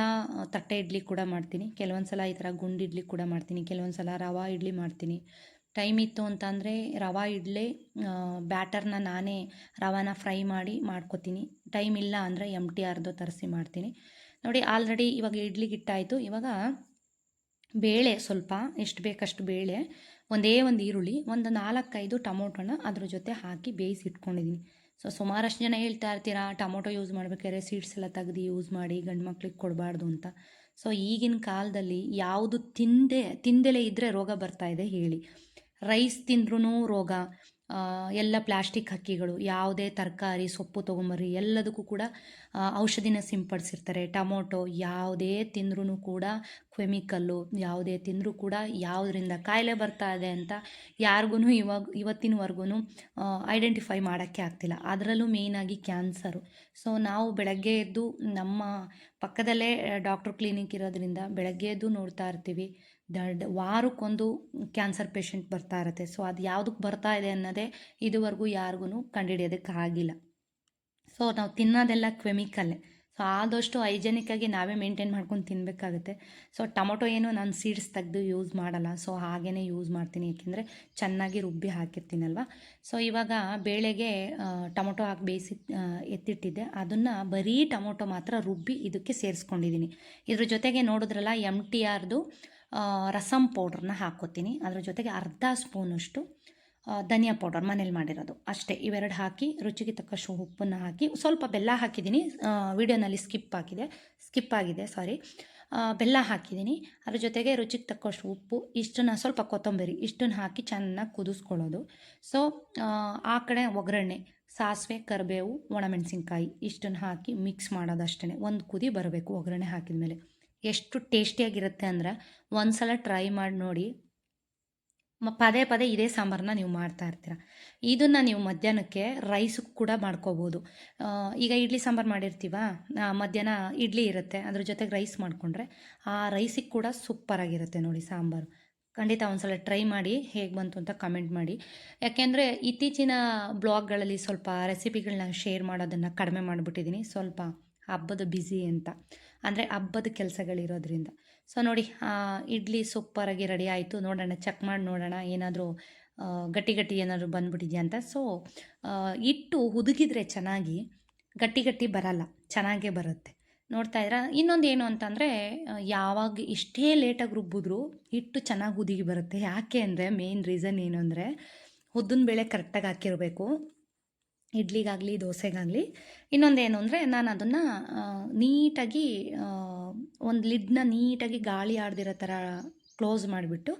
ತಟ್ಟೆ ಇಡ್ಲಿ ಕೂಡ ಮಾಡ್ತೀನಿ. ಕೆಲವೊಂದು ಸಲ ಈ ಥರ ಗುಂಡು ಇಡ್ಲಿ ಕೂಡ ಮಾಡ್ತೀನಿ. ಕೆಲವೊಂದು ಸಲ ರವಾ ಇಡ್ಲಿ ಮಾಡ್ತೀನಿ. ಟೈಮ್ ಇತ್ತು ಅಂತಂದರೆ ರವಾ ಇಡ್ಲಿ ಬ್ಯಾಟರ್ನ ನಾನೇ ರವಾನ ಫ್ರೈ ಮಾಡಿ ಮಾಡ್ಕೊತೀನಿ. ಟೈಮ್ ಇಲ್ಲ ಅಂದರೆ ಎಂ ಟಿ ಆರ್ದು ತರಿಸಿ ಮಾಡ್ತೀನಿ. ನೋಡಿ ಆಲ್ರೆಡಿ ಇವಾಗ ಇಡ್ಲಿಗೆ ಇಟ್ಟಾಯಿತು ಇವಾಗ ಬೇಳೆ ಸ್ವಲ್ಪ, ಎಷ್ಟು ಬೇಕಷ್ಟು ಬೇಳೆ. ಒಂದೇ ಒಂದು ಈರುಳ್ಳಿ, ಒಂದು ನಾಲ್ಕೈದು ಟೊಮೊಟೊನ ಅದ್ರ ಜೊತೆ ಹಾಕಿ ಬೇಯಿಸಿ ಇಟ್ಕೊಂಡಿದ್ದೀನಿ ಸೊ ಸುಮಾರಷ್ಟು ಜನ ಹೇಳ್ತಾ ಇರ್ತೀರಾ, ಟೊಮೊಟೊ ಯೂಸ್ ಮಾಡ್ಬೇಕಾದ್ರೆ ಸೀಡ್ಸ್ ಎಲ್ಲ ತೆಗ್ದು ಯೂಸ್ ಮಾಡಿ ಗಂಡು ಮಕ್ಳಿಗೆ ಕೊಡಬಾರ್ದು ಅಂತ. ಸೊ ಈಗಿನ ಕಾಲದಲ್ಲಿ ಯಾವುದು ತಿಂದೆ, ತಿಂದಲೇ ಇದ್ದರೆ ರೋಗ ಬರ್ತಾ ಇದೆ ಹೇಳಿ. ರೈಸ್ ತಿಂದ್ರೂ ರೋಗ ಎಲ್ಲ ಪ್ಲಾಸ್ಟಿಕ್ ಹಕ್ಕಿಗಳು, ಯಾವುದೇ ತರಕಾರಿ, ಸೊಪ್ಪು ತೊಗೊಂಬರ್ರಿ, ಎಲ್ಲದಕ್ಕೂ ಕೂಡ ಔಷಧಿನ ಸಿಂಪಡಿಸಿರ್ತಾರೆ. ಟೊಮೊಟೊ ಯಾವುದೇ ತಿಂದ್ರೂ ಕೂಡ ಕೆಮಿಕಲ್ಲು ಯಾವುದೇ ತಿಂದರೂ ಕೂಡ ಯಾವುದರಿಂದ ಕಾಯಿಲೆ ಬರ್ತಾ ಇದೆ ಅಂತ ಯಾರಿಗೂ ಇವಾಗ ಇವತ್ತಿನವರೆಗೂ ಐಡೆಂಟಿಫೈ ಮಾಡೋಕ್ಕೆ ಆಗ್ತಿಲ್ಲ. ಅದರಲ್ಲೂ ಮೇಯ್ನಾಗಿ ಕ್ಯಾನ್ಸರು ಸೊ ನಾವು ಬೆಳಗ್ಗೆ ಎದ್ದು ನಮ್ಮ ಪಕ್ಕದಲ್ಲೇ ಡಾಕ್ಟ್ರ್ ಕ್ಲಿನಿಕ್ ಇರೋದ್ರಿಂದ ಬೆಳಗ್ಗೆ ಎದ್ದು ನೋಡ್ತಾ ಇರ್ತೀವಿ. ದಡ್, ವಾರಕ್ಕೊಂದು ಕ್ಯಾನ್ಸರ್ ಪೇಷಂಟ್ ಬರ್ತಾ ಇರುತ್ತೆ. ಸೊ ಅದು ಯಾವುದಕ್ಕೆ ಬರ್ತಾ ಇದೆ ಅನ್ನೋದೇ ಇದುವರೆಗೂ ಯಾರಿಗೂ ಕಂಡುಹಿಡಿಯೋದಕ್ಕೆ ಆಗಿಲ್ಲ ಸೊ ನಾವು ತಿನ್ನೋದೆಲ್ಲ ಕೆಮಿಕಲ್ಲೇ ಸೊ ಆದಷ್ಟು ಹೈಜೆನಿಕ್ಕಾಗಿ ನಾವೇ ಮೇಂಟೈನ್ ಮಾಡ್ಕೊಂಡು ತಿನ್ನಬೇಕಾಗುತ್ತೆ ಸೊ ಟೊಮೊಟೊ ಏನು ನಾನು ಸೀಡ್ಸ್ ತೆಗೆದು ಯೂಸ್ ಮಾಡಲ್ಲ. ಸೊ ಹಾಗೇ ಯೂಸ್ ಮಾಡ್ತೀನಿ. ಏಕೆಂದರೆ ಚೆನ್ನಾಗಿ ರುಬ್ಬಿ ಹಾಕಿರ್ತೀನಲ್ವ? ಸೊ ಇವಾಗ ಬೇಳೆಗೆ ಟೊಮೊಟೊ ಹಾಕಿ ಬೇಯಿಸಿ ಎತ್ತಿಟ್ಟಿದ್ದೆ. ಅದನ್ನು ಬರೀ ಟೊಮೊಟೊ ಮಾತ್ರ ರುಬ್ಬಿ ಇದಕ್ಕೆ ಸೇರಿಸ್ಕೊಂಡಿದ್ದೀನಿ. ಇದ್ರ ಜೊತೆಗೆ ನೋಡಿದ್ರಲ್ಲ ಎಂ ಟಿ ಆರ್ದು ರಸಮ್ ಪೌಡ್ರನ್ನ ಹಾಕ್ಕೋತೀನಿ ಅದ್ರ ಜೊತೆಗೆ ಅರ್ಧ ಸ್ಪೂನಷ್ಟು ಧನಿಯಾ ಪೌಡರ್ ಮನೇಲಿ ಮಾಡಿರೋದು. ಅಷ್ಟೇ, ಇವೆರಡು ಹಾಕಿ ರುಚಿಗೆ ತಕ್ಕಷ್ಟು ಉಪ್ಪನ್ನು ಹಾಕಿ, ಸ್ವಲ್ಪ ಬೆಲ್ಲ ಹಾಕಿದ್ದೀನಿ. ವಿಡಿಯೋನಲ್ಲಿ ಸ್ಕಿಪ್ ಹಾಕಿದೆ ಸ್ಕಿಪ್ ಆಗಿದೆ, ಸಾರಿ. ಬೆಲ್ಲ ಹಾಕಿದ್ದೀನಿ. ಅದ್ರ ಜೊತೆಗೆ ರುಚಿಗೆ ತಕ್ಕಷ್ಟು ಉಪ್ಪು, ಇಷ್ಟನ್ನು ಸ್ವಲ್ಪ ಕೊತ್ತಂಬರಿ, ಇಷ್ಟನ್ನು ಹಾಕಿ ಚೆನ್ನಾಗಿ ಕುದಿಸ್ಕೊಳ್ಳೋದು. ಸೊ ಆ ಕಡೆ ಒಗ್ಗರಣೆ, ಸಾಸಿವೆ, ಕರಿಬೇವು, ಒಣಮೆಣಸಿನ್ಕಾಯಿ, ಇಷ್ಟನ್ನು ಹಾಕಿ ಮಿಕ್ಸ್ ಮಾಡೋದು ಅಷ್ಟೇ ಒಂದು ಕುದಿ ಬರಬೇಕು ಒಗ್ಗರಣೆ ಹಾಕಿದ ಮೇಲೆ ಎಷ್ಟು ಟೇಸ್ಟಿಯಾಗಿರುತ್ತೆ ಅಂದರೆ ಒಂದು ಸಲ ಟ್ರೈ ಮಾಡಿ ನೋಡಿ. ಪದೇ ಪದೇ ಇದೇ ಸಾಂಬಾರನ್ನ ನೀವು ಮಾಡ್ತಾ ಇರ್ತೀರ. ಇದನ್ನು ನೀವು ಮಧ್ಯಾಹ್ನಕ್ಕೆ ರೈಸ್ ಕೂಡ ಮಾಡ್ಕೋಬೋದು. ಈಗ ಇಡ್ಲಿ ಸಾಂಬಾರು ಮಾಡಿರ್ತೀವ? ಮಧ್ಯಾಹ್ನ ಇಡ್ಲಿ ಇರುತ್ತೆ. ಅದ್ರ ಜೊತೆಗೆ ರೈಸ್ ಮಾಡಿಕೊಂಡ್ರೆ ಆ ರೈಸಿಗೆ ಕೂಡ ಸೂಪರಾಗಿರುತ್ತೆ ನೋಡಿ ಸಾಂಬಾರು. ಖಂಡಿತ ಒಂದ್ಸಲ ಟ್ರೈ ಮಾಡಿ ಹೇಗೆ ಬಂತು ಅಂತ ಕಮೆಂಟ್ ಮಾಡಿ. ಯಾಕೆಂದರೆ ಇತ್ತೀಚಿನ ಬ್ಲಾಗ್ಗಳಲ್ಲಿ ಸ್ವಲ್ಪ ರೆಸಿಪಿಗಳನ್ನ ಶೇರ್ ಮಾಡೋದನ್ನು ಕಡಿಮೆ ಮಾಡಿಬಿಟ್ಟಿದ್ದೀನಿ ಸ್ವಲ್ಪ ಹಬ್ಬದ ಬ್ಯುಸಿ ಅಂತ. ಅಂದರೆ ಹಬ್ಬದ ಕೆಲಸಗಳಿರೋದ್ರಿಂದ. ಸೊ ನೋಡಿ ಇಡ್ಲಿ ಸೂಪರಾಗಿ ರೆಡಿ ಆಯಿತು. ನೋಡೋಣ ಚೆಕ್ ಮಾಡಿ ನೋಡೋಣ, ಏನಾದರೂ ಗಟ್ಟಿ ಗಟ್ಟಿ ಏನಾದರೂ ಬಂದ್ಬಿಟ್ಟಿದೆಯಾ ಅಂತ. ಸೊ ಹಿಟ್ಟು ಹುದುಗಿದ್ರೆ ಚೆನ್ನಾಗಿ ಗಟ್ಟಿ ಗಟ್ಟಿ ಬರಲ್ಲ, ಚೆನ್ನಾಗೇ ಬರುತ್ತೆ. ನೋಡ್ತಾ ಇದ್ದೀರಾ? ಇನ್ನೊಂದು ಏನು ಅಂತಂದರೆ ಯಾವಾಗ ಇಷ್ಟೇ ಲೇಟಾಗಿ ರುಬ್ಬಿದ್ರು ಹಿಟ್ಟು ಚೆನ್ನಾಗಿ ಹುದುಗಿ ಬರುತ್ತೆ. ಯಾಕೆ ಅಂದರೆ ಮೇನ್ ರೀಸನ್ ಏನು ಅಂದರೆ, ಉದ್ದಿನ ಬೇಳೆ ಕರೆಕ್ಟಾಗಿ ಹಾಕಿರಬೇಕು. ಇಡ್ಲಿಗಾಗಲಿ, ದೋಸೆಗಾಗಲಿ. ಇನ್ನೊಂದೇನು ಅಂದರೆ, ನಾನು ಅದನ್ನು ನೀಟಾಗಿ ಒಂದು ಲಿಡ್ನ ನೀಟಾಗಿ ಗಾಳಿ ಆಡ್ದಿರೋ ಥರ ಕ್ಲೋಸ್ ಮಾಡಿಬಿಟ್ಟು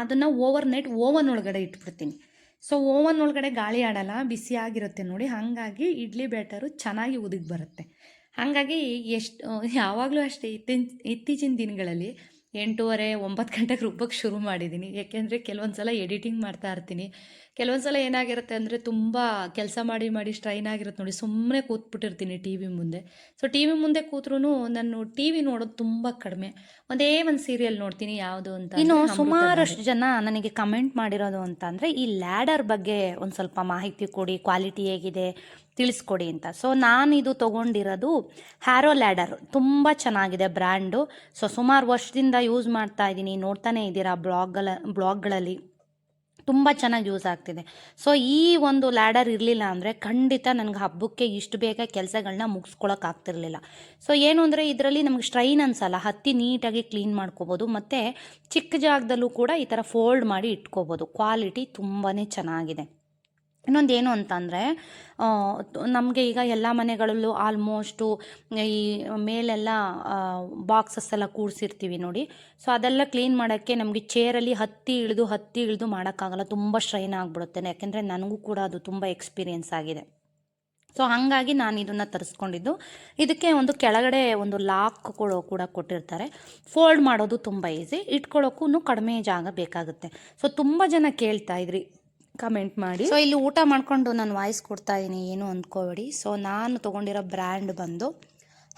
ಅದನ್ನು ಓವರ್ ನೈಟ್ ಓವನ್ ಒಳಗಡೆ ಇಟ್ಬಿಡ್ತೀನಿ. ಸೊ ಓವನ್ ಒಳಗಡೆ ಗಾಳಿ ಆಡಲ್ಲ ಬಿಸಿಯಾಗಿರುತ್ತೆ ನೋಡಿ. ಹಾಗಾಗಿ ಇಡ್ಲಿ ಬ್ಯಾಟರು ಚೆನ್ನಾಗಿ ಉದುಗಿ ಬರುತ್ತೆ. ಹಾಗಾಗಿ ಎಷ್ಟು, ಯಾವಾಗಲೂ ಅಷ್ಟೇ ಇತ್ತಿನ, ಇತ್ತೀಚಿನ ದಿನಗಳಲ್ಲಿ ಎಂಟೂವರೆ, ಒಂಬತ್ತು ಗಂಟೆಗೆ ರುಬ್ಬಕ್ಕೆ ಶುರು ಮಾಡಿದ್ದೀನಿ ಏಕೆಂದರೆ ಕೆಲವೊಂದು ಸಲ ಎಡಿಟಿಂಗ್ ಮಾಡ್ತಾ ಇರ್ತೀನಿ. ಕೆಲವೊಂದು ಸಲ ಏನಾಗಿರುತ್ತೆ ಅಂದರೆ ತುಂಬ ಕೆಲಸ ಮಾಡಿ ಮಾಡಿ ಸ್ಟ್ರೈನ್ ಆಗಿರುತ್ತೆ ನೋಡಿ. ಸುಮ್ಮನೆ ಕೂತ್ಬಿಟ್ಟಿರ್ತೀನಿ ಟಿ ವಿ ಮುಂದೆ. ಸೊ ಟಿ ವಿ ಮುಂದೆ ಕೂತ್ರೂ ನಾನು ಟಿ ವಿ ನೋಡೋದು ತುಂಬ ಕಡಿಮೆ. ಒಂದೇ ಒಂದು ಸೀರಿಯಲ್ ನೋಡ್ತೀನಿ ಯಾವುದು ಅಂತ ಇನ್ನು ಸುಮಾರಷ್ಟು ಜನ ನನಗೆ ಕಮೆಂಟ್ ಮಾಡಿರೋದು ಅಂತ ಅಂದರೆ ಈ ಲ್ಯಾಡರ್ ಬಗ್ಗೆ ಒಂದು ಸ್ವಲ್ಪ ಮಾಹಿತಿ ಕೊಡಿ ಕ್ವಾಲಿಟಿ ಹೇಗಿದೆ ತಿಳಿಸ್ಕೊಡಿ ಅಂತ. ಸೊ ನಾನು ಇದು ತೊಗೊಂಡಿರೋದು ಹ್ಯಾರೋ ಲ್ಯಾಡರ್ ತುಂಬ ಚೆನ್ನಾಗಿದೆ ಬ್ರ್ಯಾಂಡು ಸೊ ಸುಮಾರು ವರ್ಷದಿಂದ ಯೂಸ್ ಮಾಡ್ತಾ ಇದ್ದೀನಿ. ನೋಡ್ತಾನೆ ಇದ್ದೀರಾ ಬ್ಲಾಗ್ಗಳ ಬ್ಲಾಗ್ಗಳಲ್ಲಿ ತುಂಬ ಚೆನ್ನಾಗಿ ಯೂಸ್ ಆಗ್ತಿದೆ. ಸೊ ಈ ಒಂದು ಲ್ಯಾಡರ್ ಇರಲಿಲ್ಲ ಅಂದರೆ ಖಂಡಿತ ನನಗೆ ಹಬ್ಬಕ್ಕೆ ಇಷ್ಟು ಬೇಗ ಕೆಲಸಗಳನ್ನ ಮುಗಿಸ್ಕೊಳಕ್ಕಾಗ್ತಿರ್ಲಿಲ್ಲ ಸೊ ಏನು ಅಂದರೆ ಇದರಲ್ಲಿ ನಮ್ಗೆ ಸ್ಟ್ರೈನ್ ಅನ್ಸಲ್ಲ. ಹತ್ತಿ ನೀಟಾಗಿ ಕ್ಲೀನ್ ಮಾಡ್ಕೋಬೋದು. ಮತ್ತು ಚಿಕ್ಕ ಜಾಗದಲ್ಲೂ ಕೂಡ ಈ ಥರ ಫೋಲ್ಡ್ ಮಾಡಿ ಇಟ್ಕೋಬೋದು. ಕ್ವಾಲಿಟಿ ತುಂಬಾ ಚೆನ್ನಾಗಿದೆ. ಇನ್ನೊಂದು ಏನು ಅಂತಂದರೆ ನಮಗೆ ಈಗ ಎಲ್ಲ ಮನೆಗಳಲ್ಲೂ ಆಲ್ಮೋಸ್ಟು ಈ ಮೇಲೆಲ್ಲ ಬಾಕ್ಸಸ್ ಎಲ್ಲ ಕೂಡಿಸಿರ್ತೀವಿ ನೋಡಿ. ಸೊ ಅದೆಲ್ಲ ಕ್ಲೀನ್ ಮಾಡೋಕ್ಕೆ ನಮಗೆ ಚೇರಲ್ಲಿ ಹತ್ತಿ ಇಳಿದು ಹತ್ತಿ ಇಳಿದು ಮಾಡೋಕ್ಕಾಗಲ್ಲ. ತುಂಬ ಸ್ಟ್ರೈನ್ ಆಗಿಬಿಡುತ್ತೆ. ಯಾಕೆಂದರೆ ನನಗೂ ಕೂಡ ಅದು ತುಂಬ ಎಕ್ಸ್ಪೀರಿಯೆನ್ಸ್ ಆಗಿದೆ. ಸೊ ಹಾಗಾಗಿ ನಾನು ಇದನ್ನು ತರಿಸ್ಕೊಂಡಿದ್ದು. ಇದಕ್ಕೆ ಒಂದು ಕೆಳಗಡೆ ಒಂದು ಲಾಕ್ ಕೂಡ ಕೊಟ್ಟಿರ್ತಾರೆ. ಫೋಲ್ಡ್ ಮಾಡೋದು ತುಂಬ ಈಸಿ ಇಟ್ಕೊಳ್ಳೋಕ್ಕೂ ಕಡಿಮೆ ಜಾಗ ಬೇಕಾಗುತ್ತೆ. ಸೊ ತುಂಬ ಜನ ಕೇಳ್ತಾ ಇದ್ರಿ ಕಮೆಂಟ್ ಮಾಡಿ. ಸೊ ಇಲ್ಲಿ ಊಟ ಮಾಡಿಕೊಂಡು ನಾನು ವಾಯ್ಸ್ ಕೊಡ್ತಾ ಇದ್ದೀನಿ ಏನು ಅಂದ್ಕೋಬೇಡಿ. ಸೊ ನಾನು ತೊಗೊಂಡಿರೋ ಬ್ರ್ಯಾಂಡ್ ಬಂದು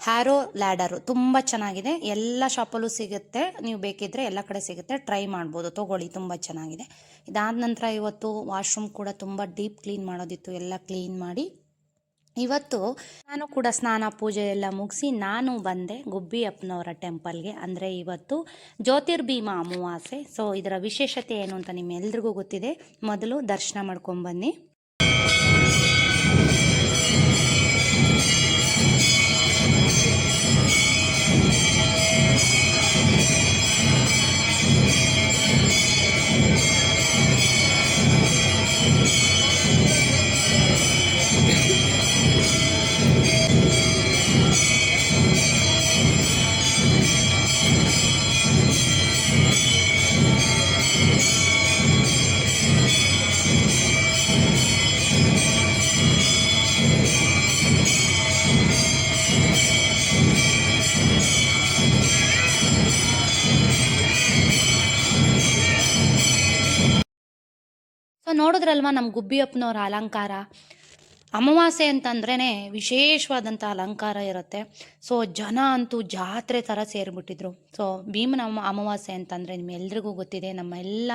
ಹ್ಯಾರೋ ಲ್ಯಾಡರು. ತುಂಬ ಚೆನ್ನಾಗಿದೆ. ಎಲ್ಲ ಶಾಪಲ್ಲೂ ಸಿಗುತ್ತೆ. ನೀವು ಬೇಕಿದ್ದರೆ ಎಲ್ಲ ಕಡೆ ಸಿಗುತ್ತೆ. ಟ್ರೈ ಮಾಡ್ಬೋದು. ತೊಗೊಳ್ಳಿ. ತುಂಬ ಚೆನ್ನಾಗಿದೆ. ಇದಾದ ನಂತರ ಇವತ್ತು ವಾಶ್ರೂಮ್ ಕೂಡ ತುಂಬ ಡೀಪ್ ಕ್ಲೀನ್ ಮಾಡೋದಿತ್ತು. ಎಲ್ಲ ಕ್ಲೀನ್ ಮಾಡಿ. ಇವತ್ತು ನಾನು ಕೂಡ ಸ್ನಾನ ಪೂಜೆ ಎಲ್ಲ ಮುಗಿಸಿ ನಾನು ಬಂದೆ ಗುಬ್ಬಿ ಅಪ್ಪನವರ ಟೆಂಪಲ್ಗೆ. ಅಂದರೆ ಇವತ್ತು ಜ್ಯೋತಿರ್ಭೀಮ ಅಮಾವಾಸ್ಯೆ. ಸೊ ಇದರ ವಿಶೇಷತೆ ಏನು ಅಂತ ನಿಮ್ಮೆಲ್ರಿಗೂ ಗೊತ್ತಿದೆ. ಮೊದಲು ದರ್ಶನ ಮಾಡ್ಕೊಂಬನ್ನಿ ನೋಡಿದ್ರಲ್ವ ನಮ್ಮ ಗುಬ್ಬಿಯಪ್ಪನವ್ರ ಅಲಂಕಾರ? ಅಮಾವಾಸ್ಯೆ ಅಂತಂದ್ರೇ ವಿಶೇಷವಾದಂಥ ಅಲಂಕಾರ ಇರುತ್ತೆ. ಸೊ ಜನ ಅಂತೂ ಜಾತ್ರೆ ಥರ ಸೇರಿಬಿಟ್ಟಿದ್ರು. ಸೊ ಭೀಮನ ಅಮ ಅಮಾವಾಸ್ಯೆ ಅಂತಂದರೆ ನಿಮ್ಮೆಲ್ರಿಗೂ ಗೊತ್ತಿದೆ ನಮ್ಮ ಎಲ್ಲ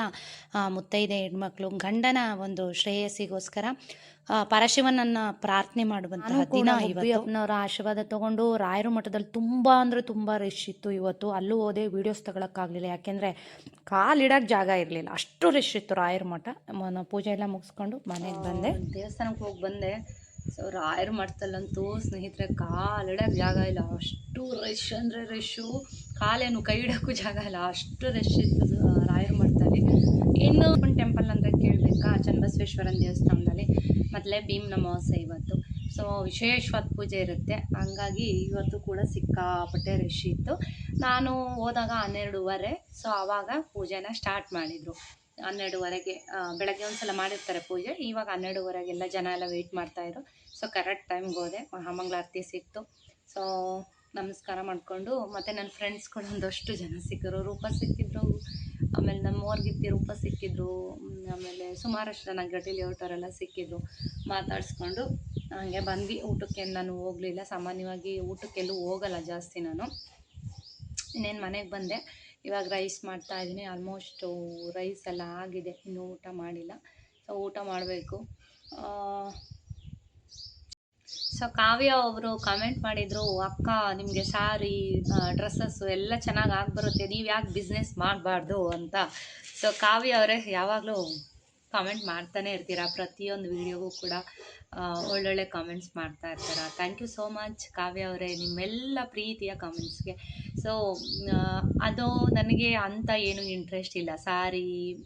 ಮುತ್ತೈದೆ ಹೆಣ್ಮಕ್ಳು ಗಂಡನ ಒಂದು ಶ್ರೇಯಸ್ಸಿಗೋಸ್ಕರ ಪರಶಿವನನ್ನ ಪ್ರಾರ್ಥನೆ ಮಾಡುವಂತಹ ದಿನ ಅಪ್ಪನವರ ಆಶೀರ್ವಾದ ತಗೊಂಡು ರಾಯರು ಮಠದಲ್ಲಿ ತುಂಬ ಅಂದರೆ ತುಂಬ ರಶ್ ಇತ್ತು ಇವತ್ತು. ಅಲ್ಲೂ ಹೋದೆ ವೀಡಿಯೋಸ್ ತಗೊಳಕ್ಕಾಗಲಿಲ್ಲ. ಯಾಕೆಂದರೆ ಕಾಲಿಡಕ್ಕೆ ಜಾಗ ಇರಲಿಲ್ಲ. ಅಷ್ಟು ರಶ್ ಇತ್ತು ರಾಯರ ಮಠ. ಪೂಜೆ ಎಲ್ಲ ಮುಗಿಸ್ಕೊಂಡು ಮನೆಗೆ ಬಂದೆ. ದೇವಸ್ಥಾನಕ್ಕೆ ಹೋಗಿ ಬಂದೆ. ಸೊ ರಾಯರ ಮಠದಲ್ಲಂತೂ ಸ್ನೇಹಿತರೆ ಕಾಲಿಡಕ್ಕೆ ಜಾಗ ಇಲ್ಲ. ಅಷ್ಟು ರಶ್ ಅಂದರೆ ರಶ್ಶು ಕಾಲೇನು ಕೈ ಇಡೋಕ್ಕೂ ಜಾಗ ಇಲ್ಲ. ಅಷ್ಟು ರಶ್ ಇತ್ತು ರಾಯರು ಮಠದಲ್ಲಿ. ಇನ್ನು ಟೆಂಪಲ್ ಅಂದರೆ ಕೇಳಬೇಕಾ? ಚನ್ನಬಸವೇಶ್ವರನ ದೇವಸ್ಥಾನದಲ್ಲಿ. ಮೊದಲೇ ಭೀಮ್ ಅಮಾವಾಸ್ಯೆ ಇವತ್ತು. ಸೊ ವಿಶೇಷವಾದ ಪೂಜೆ ಇರುತ್ತೆ. ಹಂಗಾಗಿ ಇವತ್ತು ಕೂಡ ಸಿಕ್ಕಾಪಟ್ಟೆ ರಶ್ ಇತ್ತು. ನಾನು ಹೋದಾಗ ಹನ್ನೆರಡೂವರೆ ಸೊ ಆವಾಗ ಪೂಜೆನ ಸ್ಟಾರ್ಟ್ ಮಾಡಿದರು. ಹನ್ನೆರಡುವರೆಗೆ ಬೆಳಗ್ಗೆ ಒಂದ್ಸಲ ಮಾಡಿರ್ತಾರೆ ಪೂಜೆ. ಇವಾಗ ಹನ್ನೆರಡುವರೆಗೆ ಎಲ್ಲ ಜನ ಎಲ್ಲ ವೆಯ್ಟ್ ಮಾಡ್ತಾಯಿದ್ರು ಸೊ ಕರೆಕ್ಟ್ ಟೈಮ್ಗೆ ಹೋದೆ. ಮಹಾಮಂಗಳಾರತಿ ಸಿಕ್ತು. ಸೊ ನಮಸ್ಕಾರ ಮಾಡಿಕೊಂಡು, ಮತ್ತು ನನ್ನ ಫ್ರೆಂಡ್ಸ್ಗಳು ಒಂದಷ್ಟು ಜನ ಸಿಕ್ಕರು ರೂಪ ಸಿಕ್ಕಿದ್ರು. ಆಮೇಲೆ ನಮ್ಮ ರೂಪ ಸಿಕ್ಕಿದ್ರು. ಆಮೇಲೆ ಸುಮಾರಷ್ಟು ಜನ ಗಟ್ಟಿಲಿ ಹೊರಟವರೆಲ್ಲ ಸಿಕ್ಕಿದ್ರು. ಮಾತಾಡಿಸ್ಕೊಂಡು, ಹಂಗೆ ಬಂದ್ವಿ. ಊಟಕ್ಕೆ ನಾನು ಹೋಗಲಿಲ್ಲ. ಸಾಮಾನ್ಯವಾಗಿ ಊಟಕ್ಕೆಲ್ಲೂ ಹೋಗಲ್ಲ ಜಾಸ್ತಿ ನಾನು. ಇನ್ನೇನು ಮನೆಗೆ ಬಂದೆ. ಇವಾಗ ರೈಸ್ ಮಾಡ್ತಾ ಇದ್ದೀನಿ ಆಲ್ಮೋಸ್ಟು ರೈಸ್ ಎಲ್ಲ ಆಗಿದೆ. ಇನ್ನೂ ಊಟ ಮಾಡಿಲ್ಲ. ಸೊ ಊಟ ಮಾಡಬೇಕು. ಸೊ ಕಾವ್ಯ ಅವರು ಕಾಮೆಂಟ್ ಮಾಡಿದರು, ಅಕ್ಕ, ನಿಮಗೆ ಸಾರಿ ಡ್ರೆಸ್ಸಸ್ಸು ಎಲ್ಲ ಚೆನ್ನಾಗಿ ಆಗಿಬರುತ್ತೆ. ನೀವು ಯಾಕೆ ಬಿಸ್ನೆಸ್ ಮಾಡಬಾರ್ದು? ಅಂತ. ಸೊ ಕಾವ್ಯ ಅವರೇ ಯಾವಾಗಲೂ ಕಾಮೆಂಟ್ ಮಾಡ್ತಾನೆ ಇರ್ತೀರಾ? ಪ್ರತಿಯೊಂದು ವಿಡಿಯೋಗೂ ಕೂಡ ಒಳ್ಳೊಳ್ಳೆ ಕಾಮೆಂಟ್ಸ್ ಮಾಡ್ತಾ ಇರ್ತಾರೆ? Thank you so much Kavya ಅವರೇ, ನಿಮ್ಮೆಲ್ಲ ಪ್ರೀತಿಯ ಕಾಮೆಂಟ್ಸ್ಗೆ ಸೊ ಅದು ನನಗೆ ಅಂತ ಏನು ಇಂಟ್ರೆಸ್ಟ್ ಇಲ್ಲ. ಸಾರಿ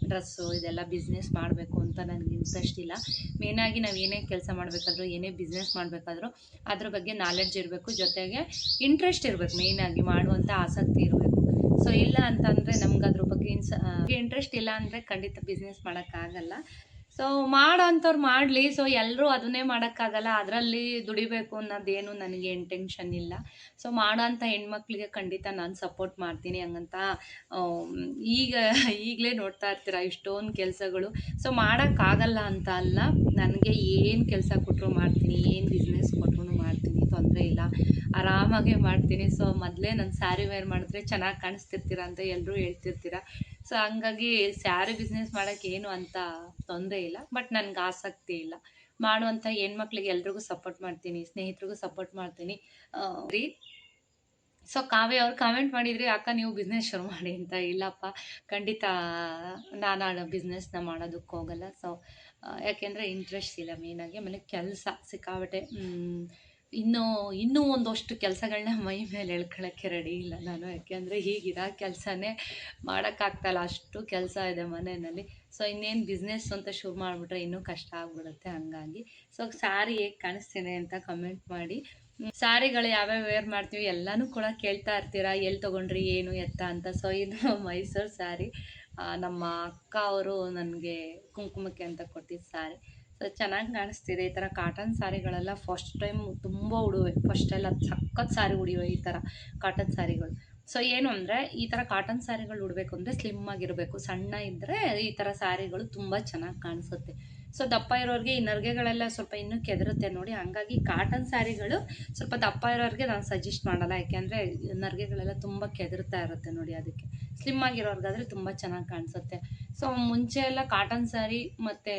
ಡ್ರೆಸ್ಸು ಇದೆಲ್ಲ ಬಿಸ್ನೆಸ್ ಮಾಡಬೇಕು ಅಂತ ನನಗೆ ಇಂಟ್ರೆಸ್ಟ್ ಇಲ್ಲ. ಮೇನಾಗಿ ನಾವು ಏನೇ ಕೆಲಸ ಮಾಡಬೇಕಾದ್ರೂ, ಏನೇ ಬಿಸ್ನೆಸ್ ಮಾಡಬೇಕಾದ್ರೂ, ಅದ್ರ ಬಗ್ಗೆ ನಾಲೆಡ್ಜ್ ಇರಬೇಕು. ಜೊತೆಗೆ ಇಂಟ್ರೆಸ್ಟ್ ಇರಬೇಕು ಮೇಯ್ನಾಗಿ ಮಾಡುವಂಥ ಆಸಕ್ತಿ ಇರಬೇಕು. ಸೊ ಇಲ್ಲ ಅಂತಂದ್ರೆ ನಮ್ಗೆ ಅದ್ರ ಬಗ್ಗೆ ಇನ್ಸ ಇಂಟ್ರೆಸ್ಟ್ ಇಲ್ಲ ಅಂದ್ರೆ ಖಂಡಿತ ಬಿಸ್ನೆಸ್ ಮಾಡೋಕ್ಕಾಗಲ್ಲ. ಸೊ ಮಾಡೋಂಥವ್ರು ಮಾಡಲಿ. ಸೊ ಎಲ್ಲರೂ ಅದನ್ನೇ ಮಾಡೋಕ್ಕಾಗಲ್ಲ. ಅದರಲ್ಲಿ ದುಡಿಬೇಕು ಅನ್ನೋದೇನು ನನಗೆ ಇಂಟೆನ್ಷನ್ ಇಲ್ಲ. ಸೊ ಮಾಡೋಂಥ ಹೆಣ್ಮಕ್ಳಿಗೆ ಖಂಡಿತ ನಾನು ಸಪೋರ್ಟ್ ಮಾಡ್ತೀನಿ ಹಂಗಂತ ಈಗ, ಈಗಲೇ ನೋಡ್ತಾ ಇರ್ತೀರ ಇಷ್ಟೊಂದು ಕೆಲಸಗಳು. ಸೊ ಮಾಡೋಕ್ಕಾಗಲ್ಲ ಅಂತ ಅಲ್ಲ. ನನಗೆ ಏನು ಕೆಲಸ ಕೊಟ್ಟರು ಮಾಡ್ತೀನಿ, ಏನು ಬಿಸ್ನೆಸ್ ಕೊಟ್ಟರು ಮಾಡ್ತೀನಿ, ತೊಂದರೆ ಇಲ್ಲ. ಆರಾಮಾಗೆ ಮಾಡ್ತೀನಿ. ಸೊ ಮೊದಲೇ ನಾನು ಸ್ಯಾರಿ ವೇರ್ ಮಾಡಿದ್ರೆ ಚೆನ್ನಾಗಿ ಕಾಣಿಸ್ತಿರ್ತೀರ ಅಂತ ಎಲ್ಲರೂ ಹೇಳ್ತಿರ್ತೀರ. ಸೊ ಹಂಗಾಗಿ ಸ್ಯಾರಿ ಬಿಸ್ನೆಸ್ ಮಾಡೋಕ್ಕೆ ಏನು ಅಂತ ತೊಂದರೆ ಇಲ್ಲ ಬಟ್ ನನಗೆ ಆಸಕ್ತಿ ಇಲ್ಲ. ಮಾಡುವಂಥ ಹೆಣ್ಮಕ್ಳಿಗೆ ಎಲ್ರಿಗೂ ಸಪೋರ್ಟ್ ಮಾಡ್ತೀನಿ, ಸ್ನೇಹಿತರಿಗೂ ಸಪೋರ್ಟ್ ಮಾಡ್ತೀನಿ. ಸೊ ಕಾವ್ಯ ಅವ್ರು ಕಾಮೆಂಟ್ ಮಾಡಿದ್ರಿ, ಅಕ್ಕ, ನೀವು ಬಿಸ್ನೆಸ್ ಶುರು ಮಾಡಿ ಅಂತ ಇಲ್ಲಪ್ಪ, ಖಂಡಿತ ನಾನು ಬಿಸ್ನೆಸ್ನ ಮಾಡೋದಕ್ಕೆ ಹೋಗಲ್ಲ. ಸೊ ಯಾಕೆಂದರೆ ಇಂಟ್ರೆಸ್ಟ್ ಇಲ್ಲ ಮೇಯ್ನಾಗಿ ಆಮೇಲೆ ಕೆಲಸ ಸಿಕ್ಕಾಬಟ್ಟೆ ಇನ್ನೂ ಇನ್ನೂ ಒಂದಷ್ಟು ಕೆಲಸಗಳನ್ನ ಮೈ ಮೇಲೆ ಎಳ್ಕೊಳ್ಳೋಕ್ಕೆ ರೆಡಿ ಇಲ್ಲ ನಾನು. ಯಾಕೆಂದರೆ ಈಗಿರೋ ಕೆಲಸನೇ ಮಾಡೋಕ್ಕಾಗ್ತಾಯಿಲ್ಲ ಅಷ್ಟು ಕೆಲಸ ಇದೆ ಮನೆಯಲ್ಲಿ. ಸೊ ಇನ್ನೇನು ಬಿಸ್ನೆಸ್ ಅಂತ ಶುರು ಮಾಡಿಬಿಟ್ರೆ ಇನ್ನೂ ಕಷ್ಟ ಆಗ್ಬಿಡುತ್ತೆ ಹಂಗಾಗಿ. ಸೊ ಸ್ಯಾರಿ ಹೇಗೆ ಕಾಣಿಸ್ತಿದೆ ಅಂತ ಕಮೆಂಟ್ ಮಾಡಿ. ಸ್ಯಾರಿಗಳು ಯಾವ್ಯಾವ ವೇರ್ ಮಾಡ್ತೀವಿ ಎಲ್ಲನೂ ಕೂಡ ಕೇಳ್ತಾ ಇರ್ತೀರಾ. ಎಲ್ಲಿ ತೊಗೊಂಡ್ರಿ, ಏನು, ಎತ್ತ ಅಂತ. ಸೊ ಇದು *laughs* ಮೈಸೂರು ಸ್ಯಾರಿ ನಮ್ಮ ಅಕ್ಕ ಅವರು ನನಗೆ ಕುಂಕುಮಕ್ಕೆ ಅಂತ ಕೊಟ್ಟಿದ್ದ ಸ್ಯಾರಿ ಚೆನ್ನಾಗಿ ಕಾಣಿಸ್ತಿದೆ. ಈ ಥರ ಕಾಟನ್ ಸ್ಯಾರಿಗಳೆಲ್ಲ ಫಸ್ಟ್ ಟೈಮ್ ತುಂಬ ಉಡುವೆ. ಫಸ್ಟ್ ಎಲ್ಲ ಸಖತ್ ಸ್ಯಾರಿ ಉಡಿವೆ ಈ ಥರ ಕಾಟನ್ ಸ್ಯಾರಿಗಳು ಸೊ ಏನು ಅಂದರೆ ಈ ಥರ ಕಾಟನ್ ಸ್ಯಾರಿಗಳು ಉಡಬೇಕು ಅಂದರೆ ಸ್ಲಿಮ್ ಆಗಿರಬೇಕು. ಸಣ್ಣ ಇದ್ದರೆ ಈ ಥರ ಸ್ಯಾರಿಗಳು ತುಂಬ ಚೆನ್ನಾಗಿ ಕಾಣಿಸುತ್ತೆ. ಸೊ ದಪ್ಪ ಇರೋರಿಗೆ ಈ ನರ್ಗೆಗಳೆಲ್ಲ ಸ್ವಲ್ಪ ಇನ್ನೂ ಕೆದರುತ್ತೆ ನೋಡಿ. ಹಂಗಾಗಿ ಕಾಟನ್ ಸ್ಯಾರಿಗಳು ಸ್ವಲ್ಪ ದಪ್ಪ ಇರೋರಿಗೆ ನಾನು ಸಜೆಸ್ಟ್ ಮಾಡಲ್ಲ. ಯಾಕೆಂದರೆ ನರ್ಗೆಗಳೆಲ್ಲ ತುಂಬ ಕೆದರ್ತಾ ಇರುತ್ತೆ ನೋಡಿ ಅದಕ್ಕೆ. ಸ್ಲಿಮ್ ಆಗಿರೋರ್ಗಾದ್ರೆ ತುಂಬ ಚೆನ್ನಾಗಿ ಕಾಣಿಸುತ್ತೆ. ಸೊ ಮುಂಚೆ ಎಲ್ಲ ಕಾಟನ್ ಸ್ಯಾರಿ ಮತ್ತು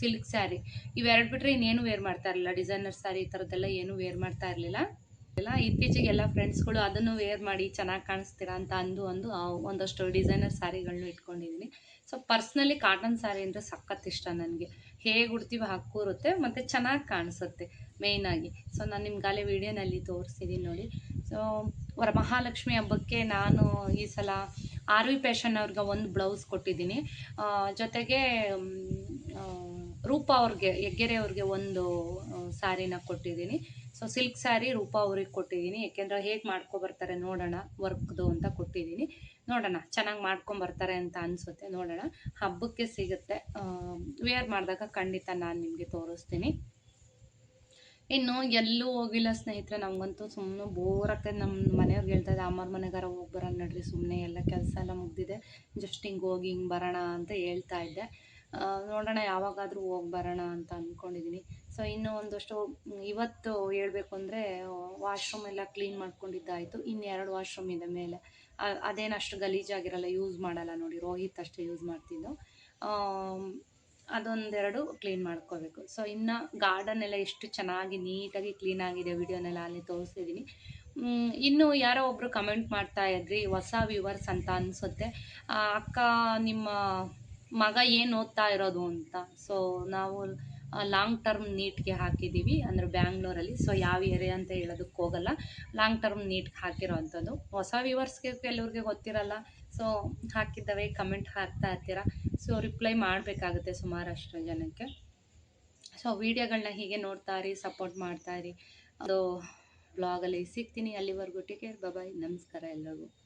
ಸಿಲ್ಕ್ ಸ್ಯಾರಿ ಇವೆರಡು ಬಿಟ್ಟರೆ ಇನ್ನೇನು ವೇರ್ ಮಾಡ್ತಾ ಇರಲಿಲ್ಲ. ಡಿಸೈನರ್ ಸ್ಯಾರಿ ಈ ಥರದ್ದೆಲ್ಲ ಏನು ವೇರ್ ಮಾಡ್ತಾ ಇರಲಿಲ್ಲ. ಎಲ್ಲ ಇತ್ತೀಚೆಗೆ ಎಲ್ಲ ಫ್ರೆಂಡ್ಸ್ಗಳು ಅದನ್ನು ವೇರ್ ಮಾಡಿ ಚೆನ್ನಾಗಿ ಕಾಣಿಸ್ತೀರಾ ಅಂತ ಅಂದು ಅಂದು ಒಂದಷ್ಟು ಡಿಸೈನರ್ ಸ್ಯಾರಿಗಳನ್ನೂ ಇಟ್ಕೊಂಡಿದ್ದೀನಿ ಸೊ ಪರ್ಸ್ನಲಿ ಕಾಟನ್ ಸ್ಯಾರಿ ಅಂದರೆ ಸಖತ್ ಇಷ್ಟ ನನಗೆ. ಹೇಗೆ ಉಡ್ತೀವಿ ಹಾಕೂರುತ್ತೆ ಕೂರುತ್ತೆ, ಮತ್ತು ಚೆನ್ನಾಗಿ ಕಾಣಿಸುತ್ತೆ ಮೇಯ್ನಾಗಿ ಸೊ ನಾನು ನಿಮ್ಗಾಲೆ ವಿಡಿಯೋನಲ್ಲಿ ತೋರಿಸಿದ್ದೀನಿ ನೋಡಿ. ಸೊ ವರಮಹಾಲಕ್ಷ್ಮಿ ಹಬ್ಬಕ್ಕೆ ನಾನು ಈ ಸಲ ಆರ್ ವಿ ಫ್ಯಾಷನ್ ಅವ್ರಿಗೆ ಒಂದು ಬ್ಲೌಸ್ ಕೊಟ್ಟಿದ್ದೀನಿ ಜೊತೆಗೆ ರೂಪ ಅವ್ರಿಗೆ ಹೆಗ್ಗೆರೆ ಅವ್ರಿಗೆ ಒಂದು ಸ್ಯಾರಿನ ಕೊಟ್ಟಿದ್ದೀನಿ. ಸೊ ಸಿಲ್ಕ್ ಸ್ಯಾರಿ ರೂಪ ಅವ್ರಿಗೆ ಕೊಟ್ಟಿದ್ದೀನಿ. ಯಾಕೆಂದ್ರೆ ಹೇಗೆ ಮಾಡ್ಕೊಬರ್ತಾರೆ ನೋಡೋಣ, ವರ್ಕ್ದು ಅಂತ ಕೊಟ್ಟಿದ್ದೀನಿ. ನೋಡೋಣ, ಚೆನ್ನಾಗಿ ಮಾಡ್ಕೊಂಬರ್ತಾರೆ ಅಂತ ಅನಿಸುತ್ತೆ, ನೋಡೋಣ. ಹಬ್ಬಕ್ಕೆ ಸಿಗುತ್ತೆ. ವೇರ್ ಮಾಡಿದಾಗ ಖಂಡಿತ ನಾನು ನಿಮಗೆ ತೋರಿಸ್ತೀನಿ. ಇನ್ನು ಎಲ್ಲೂ ಹೋಗಿಲ್ಲ ಸ್ನೇಹಿತರೆ ನಮಗಂತೂ ಸುಮ್ಮನೆ ಬೋರ್ ನಮ್ಮ ಮನೆಯವ್ರಿಗೆ ಹೇಳ್ತಾ ಇದ್ದೆ ಅಮ್ಮರ ಮನೆಗಾರ ಹೋಗಿ ಬರೋಣ ನಡ್ರಿ ಸುಮ್ಮನೆ ಎಲ್ಲ ಕೆಲಸ ಎಲ್ಲ ಮುಗ್ದಿದೆ. ಜಸ್ಟ್ ಹಿಂಗೆ ಹೋಗಿ ಹಿಂಗೆ ಬರೋಣ ಅಂತ ಹೇಳ್ತಾ ಇದ್ದೆ. ನೋಡೋಣ ಯಾವಾಗಾದರೂ ಹೋಗಿ ಬರೋಣ ಅಂತ ಅಂದ್ಕೊಂಡಿದ್ದೀನಿ ಸೊ ಇನ್ನೂ ಒಂದಷ್ಟು ಇವತ್ತು ಹೇಳಬೇಕು ಅಂದರೆ ವಾಶ್ರೂಮ್ ಎಲ್ಲ ಕ್ಲೀನ್ ಮಾಡ್ಕೊಂಡಿದ್ದಾಯಿತು. ಇನ್ನು ಎರಡು ವಾಶ್ರೂಮ್ ಇದೆ ಮೇಲೆ. ಅದೇನು ಅಷ್ಟು ಗಲೀಜಾಗಿರಲ್ಲ ಯೂಸ್ ಮಾಡಲ್ಲ ನೋಡಿ. ರೋಹಿತ್ ಅಷ್ಟೇ ಯೂಸ್ ಮಾಡ್ತಿದ್ದು. ಅದೊಂದೆರಡು ಕ್ಲೀನ್ ಮಾಡ್ಕೋಬೇಕು. ಸೊ ಇನ್ನು ಗಾರ್ಡನ್ ಎಲ್ಲ ಎಷ್ಟು ಚೆನ್ನಾಗಿ ನೀಟಾಗಿ ಕ್ಲೀನ್ ಆಗಿದೆ ವಿಡಿಯೋನೆಲ್ಲ ಅಲ್ಲಿ ತೋರಿಸಿದ್ದೀನಿ ಮ್, ಇನ್ನು ಯಾರೋ ಒಬ್ಬರು ಕಮೆಂಟ್ ಮಾಡ್ತಾ ಇದ್ರಿ ಹೊಸ ವ್ಯೂವರ್ಸ್ ಅಂತ ಅನಿಸುತ್ತೆ. ಅಕ್ಕ ನಿಮ್ಮ ಮಗ ಏನು ಓದ್ತಾ ಇರೋದು ಅಂತ. ಸೊ ನಾವು ಲಾಂಗ್ ಟರ್ಮ್ ನೀಟ್ಗೆ ಹಾಕಿದ್ದೀವಿ ಅಂದರೆ ಬ್ಯಾಂಗ್ಳೂರಲ್ಲಿ. ಸೊ ಯಾವ ಏರಿಯಾ ಅಂತ ಹೇಳೋದಕ್ಕೆ ಹೋಗಲ್ಲ. ಲಾಂಗ್ ಟರ್ಮ್ ನೀಟ್ಗೆ ಅಂಥದ್ದು. ಹೊಸ ವ್ಯೂವರ್ಸ್ಗೆ ಕೆಲವ್ರಿಗೆ ಗೊತ್ತಿರಲ್ಲ. ಸೊ ಹಾಕಿದ್ದಾವೆ ಕಮೆಂಟ್ ಹಾಕ್ತಾ ಇರ್ತೀರ. ಸೊ ರಿಪ್ಲೈ ಮಾಡಬೇಕಾಗುತ್ತೆ ಸುಮಾರಷ್ಟು ಜನಕ್ಕೆ. ಸೊ ವಿಡಿಯೋಗಳನ್ನ ಹೀಗೆ ನೋಡ್ತಾ ಇರಿ ಸಪೋರ್ಟ್ ಮಾಡ್ತಾ ಇರಿ. ಅದು ಬ್ಲಾಗಲ್ಲಿ ಸಿಗ್ತೀನಿ ಅಲ್ಲಿವರೆಗೂ. ಟೇಕ್ ಕೇರ್ ಬಾಯ್ ನಮಸ್ಕಾರ ಎಲ್ಲರಿಗೂ.